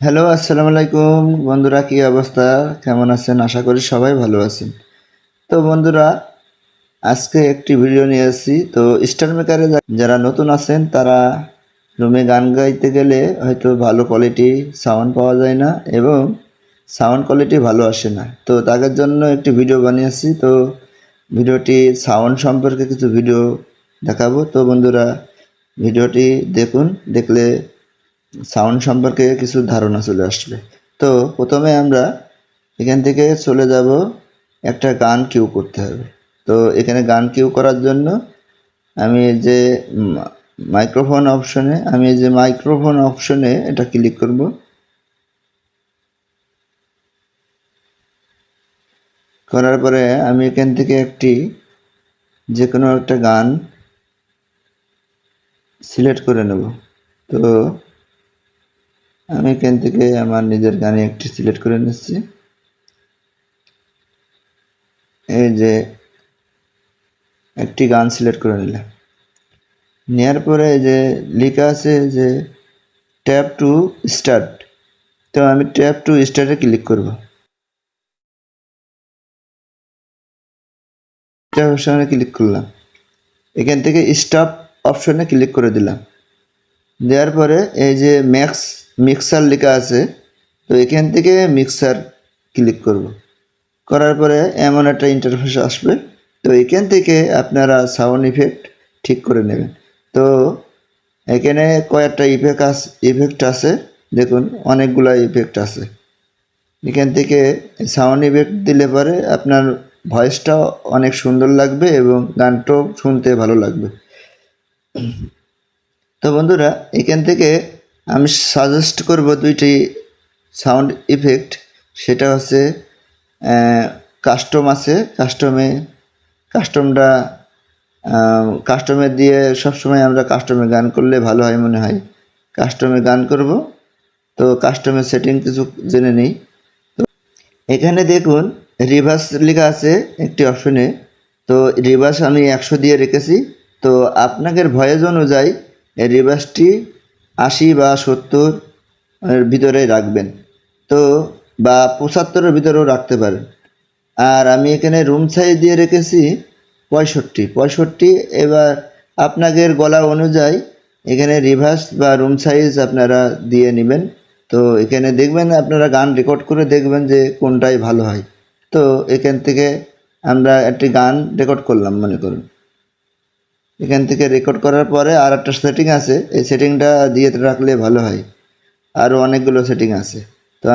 Hello, আসসালামু আলাইকুম। বন্ধুরা, কি অবস্থা? কেমন আছেন? আশা করি সবাই ভালো আছেন। তো বন্ধুরা, আজকে একটি ভিডিও নিয়ে এসেছি তো স্টার মেকারে যারা নতুন আছেন, তারা রুমে গান গাইতে গেলে হয়তো ভালো কোয়ালিটি সাউন্ড পাওয়া যায় না এবং সাউন্ড কোয়ালিটি ভালো আসে না। তো তাদের জন্য একটি ভিডিও বানিয়েছি তো ভিডিওটি সাউন্ড সম্পর্কে কিছু ভিডিও দেখাবো। তো বন্ধুরা, ভিডিওটি দেখুন। দেখলে সাউন্ড সম্পর্কে কিছু ধারণা চলে আসবে। তো প্রথমে আমরা এখান থেকে চলে যাব, একটা গান কিউ করতে হবে। তো এখানে গান কিউ করার জন্য আমি যে মাইক্রোফোন অপশনে আমি যে মাইক্রোফোন অপশনে এটা ক্লিক করব। করার পরে আমি এখান থেকে একটি যে কোনো একটা গান সিলেক্ট করে নেব। তো আমি এখান থেকে আমার নিজের গানে একটি সিলেক্ট করে নিচ্ছি। এই যে একটি গান সিলেক্ট করে নিলাম। নেওয়ার পরে এই যে লেখা আছে যে ট্যাপ টু স্টার্ট তো আমি ট্যাপ টু স্টার্টে ক্লিক করব। অপশনে ক্লিক করলাম। এখান থেকে স্টপ অপশনে ক্লিক করে দিলাম। দেওয়ার পরে এই যে ম্যাক্স মিক্সার লেখা আছে, তো এখান থেকে মিক্সার ক্লিক করব। করার পরে এমন একটা ইন্টারফেস আসবে, তো এখান থেকে আপনারা সাউন্ড ইফেক্ট ঠিক করে নেবেন। তো এখানে কয়েকটা ইফেক্ট আস ইফেক্ট আছে, দেখুন অনেকগুলো ইফেক্ট আছে। এখান থেকে সাউন্ড ইফেক্ট দিলে পরে আপনার ভয়েসটা অনেক সুন্দর লাগবে এবং গানটাও শুনতে ভালো লাগবে। তো বন্ধুরা, এখান থেকে আমি সাজেস্ট করব দুইটি সাউন্ড ইফেক্ট সেটা হচ্ছে কাস্টম আছে। কাস্টমে কাস্টমটা কাস্টমে দিয়ে সবসময় আমরা কাস্টমে গান করলে ভালো হয় মনে হয়। কাস্টমে গান করব। তো কাস্টমের সেটিং কিছু জেনে নিই। তো এখানে দেখুন রিভার্স লেখা আছে একটি অপশনে তো রিভার্স আমি একশো দিয়ে রেখেছি। তো আপনাদের ভয়েস অনুযায়ী এই রিভার্সটি আশি বা সত্তর ভিতরে রাখবেন। তো, বা পঁচাত্তরের ভিতরেও রাখতে পারেন। আর আমি এখানে রুম সাইজ দিয়ে রেখেছি পঁয়ষট্টি। পঁয়ষট্টি এবার আপনাদের গলা অনুযায়ী এখানে রিভার্স বা রুম সাইজ আপনারা দিয়ে নেবেন। তো, এখানে দেখবেন আপনারা গান রেকর্ড করে দেখবেন যে কোনটাই ভালো হয়। তো, এখান থেকে আমরা একটি গান রেকর্ড করলাম, মনে করুন। এখান থেকে রেকর্ড করার পরে আর একটা সেটিং আছে। এই সেটিংটা দিয়ে রাখলে ভালো হয়। আরও অনেকগুলো সেটিং আছে। তো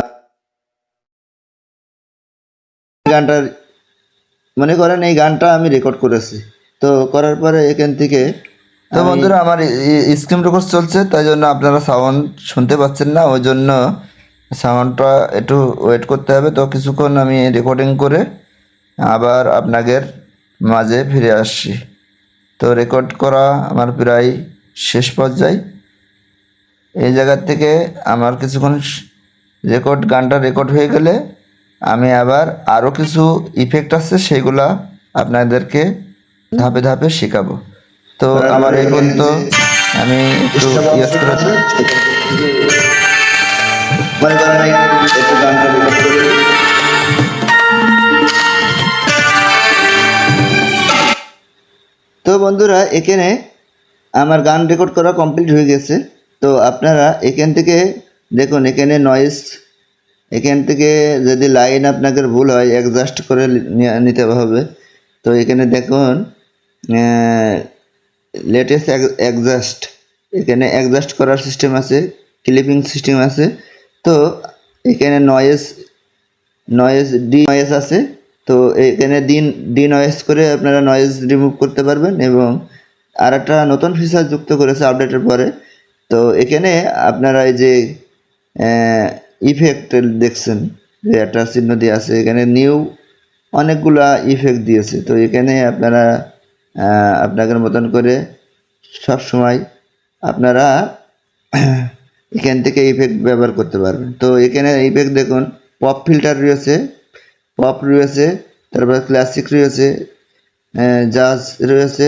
গানটা মনে করেন এই গানটা আমি রেকর্ড করেছি। তো করার পরে এখান থেকে তো বন্ধুরা আমার স্ক্রিন রেকর্ড চলছে তাই জন্য আপনারা সাউন্ড শুনতে পাচ্ছেন না ওই জন্য সাউন্ডটা একটু ওয়েট করতে হবে। তো কিছুক্ষণ আমি রেকর্ডিং করে আবার আপনাদের মাঝে ফিরে আসছি। তো রেকর্ড করা আমার প্রায় শেষ পর্যায়ে। এই জায়গার থেকে আমার কিছুক্ষণ রেকর্ড গানটা রেকর্ড হয়ে গেলে আমি আবার আরও কিছু ইফেক্ট আছে সেগুলা আপনাদেরকে ধাপে ধাপে শেখাবো। তো আমার এই পর্যন্ত আমি একটু ইয়েস করে। তো বন্ধুরা, এখানে আমার গান রেকর্ড করা কমপ্লিট হয়ে গেছে। তো আপনারা এখান থেকে দেখুন, এখানে নয়েস এখান থেকে যদি লাইন আপনাদের ভুল হয় অ্যাডজাস্ট করে নিতে হবে। তো এখানে দেখুন লেটেস্ট অ্যাডজাস্ট এখানে অ্যাডজাস্ট করার সিস্টেম আছে ক্লিপিং সিস্টেম আছে। তো এখানে নয়েস নয়েজ ডি নয়েজ আছে। তো এখানে দিন ডি নয়েজ করে আপনারা নয়েজ রিমুভ করতে পারবেন এবং আর একটা নতুন ফিচার যুক্ত করেছে আপডেটের পরে। তো এখানে আপনারা এই যে ইফেক্ট দেখছেন, যে একটা চিহ্ন দিয়ে আছে, এখানে নিউ অনেকগুলা ইফেক্ট দিয়েছে। তো এখানে আপনারা আপনাদের মতন করে সব সময় আপনারা এখান থেকে ইফেক্ট ব্যবহার করতে পারবেন। তো এখানে ইফেক্ট দেখুন পপ ফিল্টার রয়েছে। পপ রয়েছে, তারপর ক্লাসিক রয়েছে জাজ রয়েছে,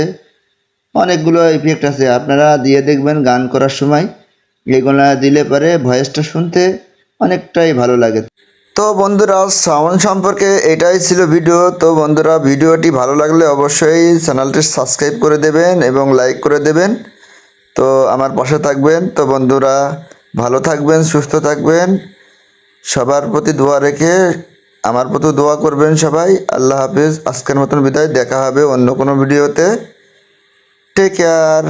অনেকগুলো ইফেক্ট আছে। আপনারা দিয়ে দেখবেন গান করার সময়, এগুলা দিলে পরে ভয়েসটা শুনতে অনেকটাই ভালো লাগে। তো বন্ধুরা সাউন্ড সম্পর্কে এটাই ছিল ভিডিও তো বন্ধুরা ভিডিওটি ভালো লাগলে অবশ্যই চ্যানেলটি সাবস্ক্রাইব করে দেবেন এবং লাইক করে দেবেন। তো আমার পাশে থাকবেন। তো বন্ধুরা, ভালো থাকবেন, সুস্থ থাকবেন। সবার প্রতি দোয়া রেখে আমার প্রতি দোয়া করবেন সবাই। আল্লাহ হাফিজ। আজকের মতন বিদায়। দেখা হবে অন্য কোনো ভিডিওতে। Take care